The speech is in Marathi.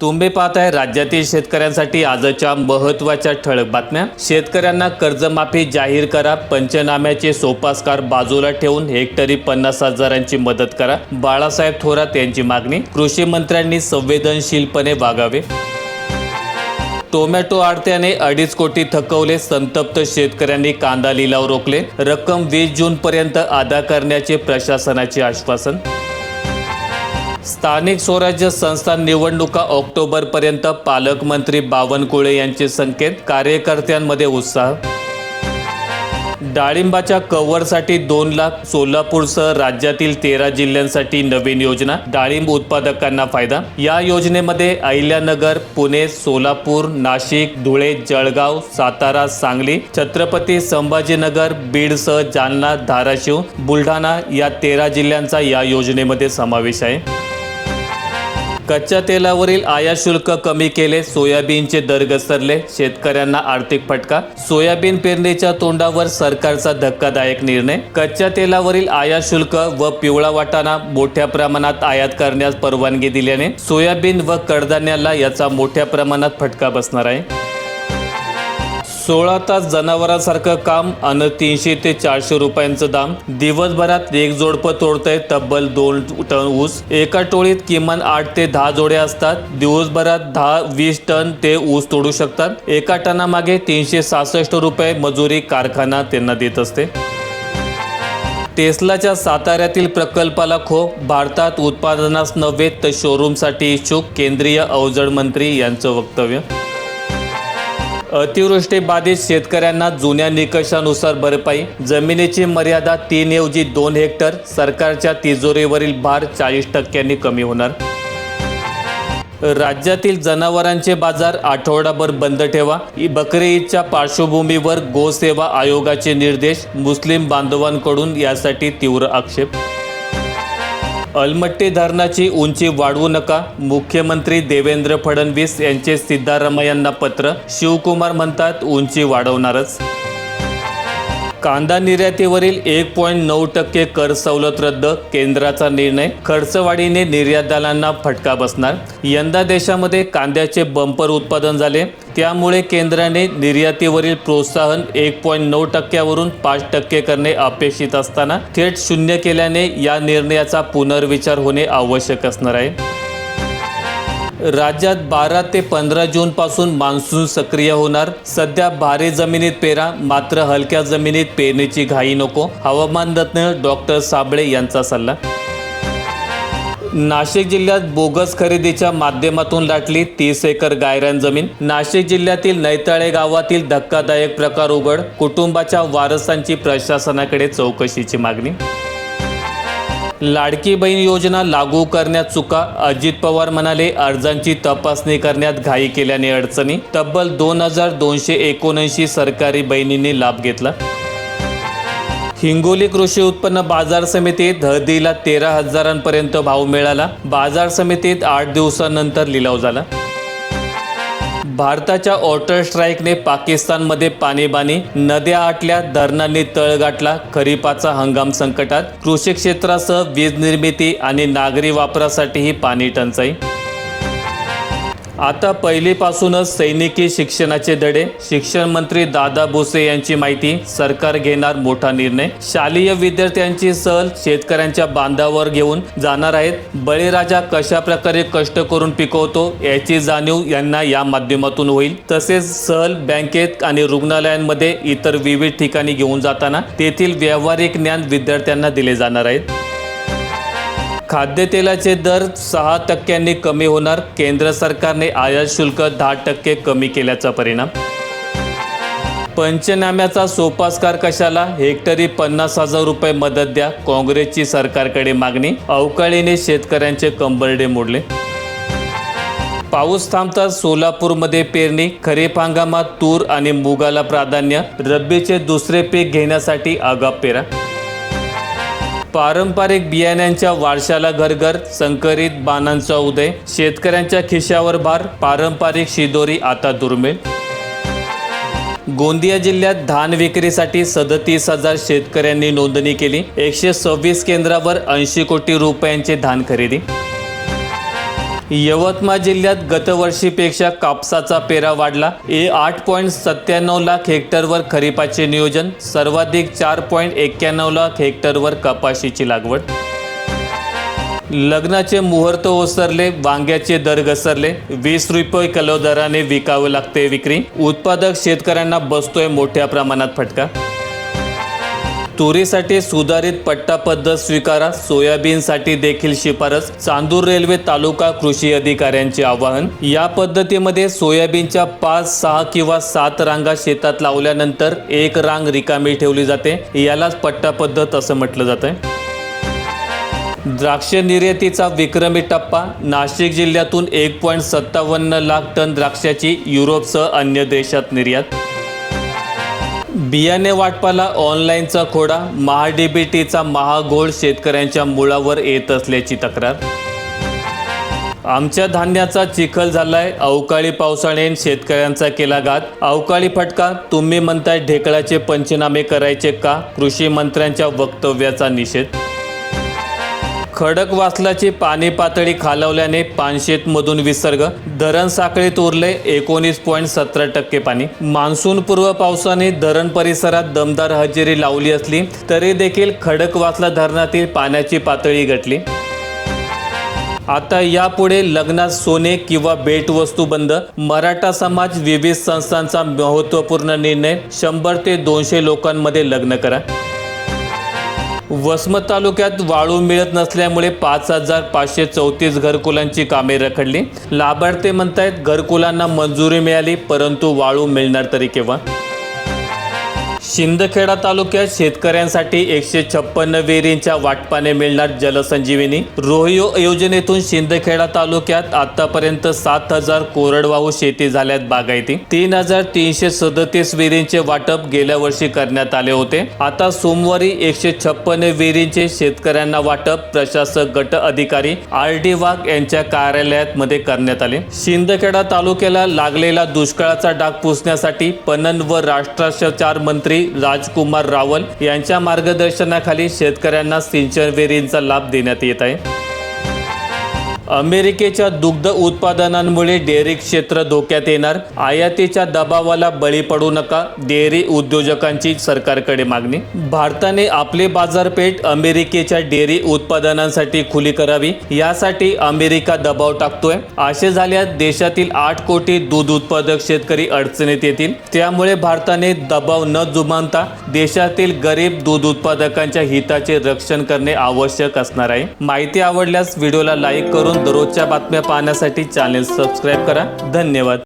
तुम्ही आहे राज्यातील शेतकऱ्यांसाठी आजच्या महत्त्वाच्या ठळक बातम्या. शेतकऱ्यांना कर्जमाफी जाहीर करा पंचनाम्याचे सोपास्कार बाजूला ठेवून हेक्टरी पन्नास हजारांची मदत करा बाळासाहेब थोरात यांची मागणी. कृषी मंत्र्यांनी संवेदनशीलपणे वागावे. टोमॅटो आडत्याने अडीच कोटी थकवले संतप्त शेतकऱ्यांनी कांदा लिलाव रोखले. रक्कम वीस जूनपर्यंत अदा करण्याचे प्रशासनाचे आश्वासन. स्थानिक स्वराज्य संस्था निवडणुका ऑक्टोबरपर्यंत पालकमंत्री बावनकुळे यांचे संकेत कार्यकर्त्यांमध्ये उत्साह. डाळिंबाच्या कव्हरसाठी दोन लाख सोलापूरसह राज्यातील तेरा जिल्ह्यांसाठी नवीन योजना डाळिंब उत्पादकांना फायदा. या योजनेमध्ये अहिल्यानगर पुणे सोलापूर नाशिक धुळे जळगाव सातारा सांगली छत्रपती संभाजीनगर बीडसह जालना धाराशिव बुलढाणा या तेरा जिल्ह्यांचा या योजनेमध्ये समावेश आहे. कच्च्या तेलावरील आयात शुल्क कमी केले सोयाबीनचे दर घसरले शेतकऱ्यांना आर्थिक फटका सोयाबीन पेरणीच्या तोंडावर सरकारचा धक्कादायक निर्णय. कच्च्या तेलावरील आयात शुल्क व पिवळा वाटाणा मोठ्या प्रमाणात आयात करण्यास परवानगी दिल्याने सोयाबीन व कडधान्याला याचा मोठ्या प्रमाणात फटका बसणार आहे. सोळा तास जनावरांसारखं काम अन तीनशे ते चारशे रुपयांचं दाम. दिवसभरात एक जोडपं तोडतंय तब्बल दोन टन ऊस. एका टोळीत किमान आठ ते दहा जोड्या असतात. दिवसभरात दहा वीस टन ते ऊस तोडू शकतात. एका टनामागे तीनशे सहासष्ट रुपये मजुरी कारखाना त्यांना देत असते. टेस्लाच्या साताऱ्यातील प्रकल्पाला खो भारतात उत्पादनास नव्हे तर शोरूमसाठी इच्छुक केंद्रीय अवजड मंत्री यांचं वक्तव्य अतिवृष्टी बाधित शेतकऱ्यांना जुन्या निकषानुसार भरपाई जमिनीची मर्यादा तीन ऐवजी दोन हेक्टर सरकारच्या तिजोरीवरील भार चाळीस टक्क्यांनी कमी होणार. राज्यातील जनावरांचे बाजार आठवडाभर बंद ठेवा. इ- बकरी ईदच्या पार्श्वभूमीवर गोसेवा आयोगाचे निर्देश मुस्लिम बांधवांकडून यासाठी तीव्र आक्षेप अलमट्टी धरणाची उंची वाढवू नका. मुख्यमंत्री देवेंद्र फडणवीस यांचे सिद्धारामय्यांना पत्र. शिवकुमार म्हणतात उंची वाढवणारच. कांदा निर्यातीवरील एक पॉईंट नऊ टक्के कर सवलत रद्द केंद्राचा निर्णय. खर्चवाढीने निर्यातदारांना फटका बसणार. यंदा देशामध्ये कांद्याचे बंपर उत्पादन झाले. त्यामुळे केंद्राने निर्यातीवरील प्रोत्साहन एक पॉईंट नऊ टक्क्यावरून पाच टक्के करणे अपेक्षित असताना थेट शून्य केल्याने या निर्णयाचा पुनर्विचार होणे आवश्यक असणार आहे. राज्यात बारा ते पंधरा जून पासून मान्सून सक्रिय होणार. सध्या भारी जमिनीत पेरा मात्र हलक्या जमिनीत पेरणीची घाई नको. हवामान तज्ज्ञ डॉक्टर साबळे यांचा सल्ला. नाशिक जिल्ह्यात बोगस खरेदीच्या माध्यमातून लाटली तीस एकर गायरान जमीन. नाशिक जिल्ह्यातील नैताळे गावातील धक्कादायक प्रकार उघड. कुटुंबाच्या वारसांची प्रशासनाकडे चौकशीची मागणी. लाडकी बहीण योजना लागू करण्यात चुका. अजित पवार म्हणाले अर्जांची तपासणी करण्यात घाई केल्याने अडचणी. तब्बल दोन हजार दोनशे एकोणऐंशी सरकारी बहिणींनी लाभ घेतला. हिंगोली कृषी उत्पन्न बाजार समितीत हळदीला तेरा हजारांपर्यंत भाव मिळाला. बाजार समितीत आठ दिवसानंतर लिलाव झाला. भारताच्या ऑटर स्ट्राईकने पाकिस्तानमध्ये पाणीबाणी नद्या आटल्या धरणांनी तळ गाठला खरीपाचा हंगाम संकटात. कृषी क्षेत्रासह वीज निर्मिती आणि नागरी वापरासाठीही पाणी टंचाई आता पहिलीपासूनच सैनिकी शिक्षणाचे धडे. शिक्षण मंत्री दादा भुसे यांची माहिती. सरकार घेणार मोठा निर्णय. शालेय विद्यार्थ्यांची सहल शेतकऱ्यांच्या बांधावर घेऊन जाणार आहेत. बळीराजा कशा प्रकारे कष्ट करून पिकवतो याची जाणीव यांना या माध्यमातून होईल. तसेच सहल बँकेत आणि रुग्णालयांमध्ये इतर विविध ठिकाणी घेऊन जाताना तेथील व्यावहारिक ज्ञान विद्यार्थ्यांना दिले जाणार आहेत. खाद्यतेलाचे दर सहा टक्क्यांनी कमी होणार. केंद्र सरकारने आयात शुल्क दहा टक्के कमी केल्याचा परिणाम. पंचनाम्याचा सोपास्कार कशाला? हेक्टरी पन्नास हजार रुपये मदत द्या. काँग्रेसची सरकारकडे मागणी. अवकाळीने शेतकऱ्यांचे कंबरडे मोडले. पाऊस थांबताच सोलापूरमध्ये पेरणी. खरीप हंगामात तूर आणि मुगाला प्राधान्य. रब्बीचे दुसरे पीक घेण्यासाठी आगाप पेरा. पारंपरिक बियाण्यांच्या वारशाला घरघर संकरित बाणांचा उदय शेतकऱ्यांच्या खिशावर भार पारंपरिक शिदोरी आता दुर्मिळ. गोंदिया जिल्ह्यात धान विक्रीसाठी सदतीस हजार शेतकऱ्यांनी नोंदणी केली. एकशे सव्वीस केंद्रावर ऐंशी कोटी रुपयांचे धान खरेदी. यवतमाळ जिल्ह्यात गतवर्षीपेक्षा कापसाचा पेरा वाढला. ए आठ पॉईंट सत्त्याण्णव लाख हेक्टरवर खरीपाचे नियोजन सर्वाधिक चार पॉईंट एक्क्याण्णव लाख हेक्टरवर कपाशीची लागवड. लग्नाचे मुहूर्त ओसरले वांग्याचे दर घसरले. वीस रुपये किलो दराने विकावे लागते विक्री. उत्पादक शेतकऱ्यांना बसतोय मोठ्या प्रमाणात फटका. तुरीसाठी सुधारित पट्टा पद्धत स्वीकारा. सोयाबीनसाठी देखील शिफारस. चांदूर रेल्वे तालुका कृषी अधिकाऱ्यांचे आवाहन. या पद्धतीमध्ये सोयाबीनच्या पाच सहा किंवा सात रांगा शेतात लावल्यानंतर एक रांग रिकामी ठेवली जाते. यालाच पट्टा पद्धत असं म्हटलं जातं द्राक्ष निर्यातीचा विक्रमी टप्पा. नाशिक जिल्ह्यातून एक पॉईंट सत्तावन्न लाख टन द्राक्षाची युरोपसह अन्य देशात निर्यात. बियाणे वाटपाला ऑनलाईनचा खोडा महाडीबीटीचा महाघोळ शेतकऱ्यांच्या मुळावर येत असल्याची तक्रार. आमच्या धान्याचा चिखल झालाय अवकाळी पावसाने शेतकऱ्यांचा केला घात. अवकाळी फटका तुम्ही म्हणताय ढेकळाचे पंचनामे करायचे का? कृषी मंत्र्यांच्या वक्तव्याचा निषेध. खडकवासलाची पाणी पातळी खालवल्याने पानशेतमधून विसर्ग धरण साखळीत उरले एकोणीस पॉईंट सतरा टक्के पाणी. मान्सूनपूर्व पावसाने धरण परिसरात दमदार हजेरी लावली असली तरी देखील खडकवासला धरणातील पाण्याची पातळी घटली. आता यापुढे लग्नात सोने किंवा भेटवस्तू बंद मराठा समाज विविध संस्थांचा महत्त्वपूर्ण निर्णय शंभर ते दोनशे लोकांमध्ये लग्न करा. वसमत तालुक्यात वाळू मिळत नसल्यामुळे पाच हजार पाचशे चौतीस घरकुलांची कामे रखडली. लाभार्थी म्हणतायत घरकुलांना मंजुरी मिळाली परंतु वाळू मिळणार तरी केव्हा? शिंदखेडा तालुक्यात शेतकऱ्यांसाठी एकशे छप्पन्न विहिरींच्या वाटपाने मिळणार जलसंजीवनी. रोहियो योजनेतून शिंदखेडा तालुक्यात आतापर्यंत सात हजार कोरडवाहू शेती झाल्यात बागायती. तीन हजार तीनशे सदतीस विहिरींचे वाटप गेल्या वर्षी करण्यात आले होते. आता सोमवारी एकशे छप्पन्न विहिरींचे शेतकऱ्यांना वाटप प्रशासक गट अधिकारी आर डी वाघ यांच्या कार्यालयात मध्ये करण्यात आले. शिंदखेडा तालुक्याला लागलेला दुष्काळाचा डाग पुसण्यासाठी पणन व राष्ट्राचार मंत्री मंत्री राजकुमार रावल यांच्या मार्गदर्शनाखाली शेतकऱ्यांना सिंचन विहिरींचा लाभ देण्यात येत आहे. अमेरिकेच्या दुग्ध उत्पादनांमुळे डेअरी क्षेत्र धोक्यात येणार. आयातीच्या दबावाला बळी पडू नका डेअरी उद्योजकांची सरकारकडे मागणी. भारताने आपली बाजारपेठ अमेरिकेच्या डेअरी उत्पादनांसाठी खुली करावी यासाठी अमेरिका दबाव टाकतोय. असे झाल्यास देशातील आठ कोटी दूध उत्पादक शेतकरी अडचणीत येतील. त्यामुळे भारताने दबाव न जुमानता देशातील गरीब दूध उत्पादकांच्या हिताचे रक्षण करणे आवश्यक असणार आहे. माहिती आवडल्यास व्हिडिओला लाईक करून दररोजच्या बातम्या पाहण्यासाठी चॅनेल सबस्क्राईब करा. धन्यवाद.